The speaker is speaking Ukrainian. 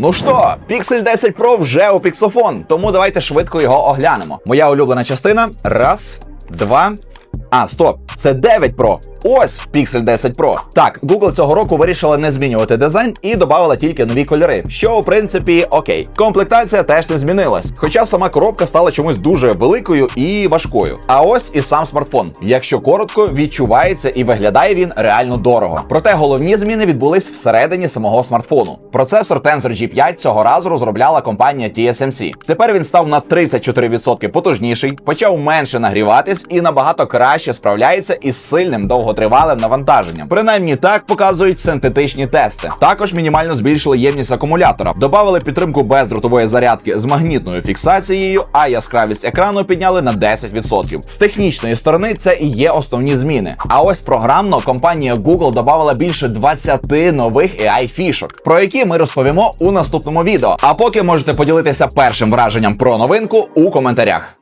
Ну що, Pixel 10 Pro вже у піксофон, тому давайте швидко його оглянемо. Моя улюблена частина. Раз, два. А, стоп, це 9 Pro. Ось Pixel 10 Pro. Так, Google цього року вирішила не змінювати дизайн і додала тільки нові кольори, що у принципі окей. Комплектація теж не змінилась, хоча сама коробка стала чомусь дуже великою і важкою. А ось і сам смартфон. Якщо коротко, відчувається і виглядає він реально дорого. Проте головні зміни відбулись всередині самого смартфону. Процесор Tensor G5 цього разу розробляла компанія TSMC. Тепер він став на 34% потужніший, почав менше нагріватись і набагато краще справляється із сильним довготривалим навантаженням. Принаймні так показують синтетичні тести. Також мінімально збільшили ємність акумулятора, додали підтримку бездротової зарядки з магнітною фіксацією, а яскравість екрану підняли на 10%. З технічної сторони це і є основні зміни. А ось програмно компанія Google додала більше 20 нових AI фішок, про які ми розповімо у наступному відео. А поки можете поділитися першим враженням про новинку у коментарях.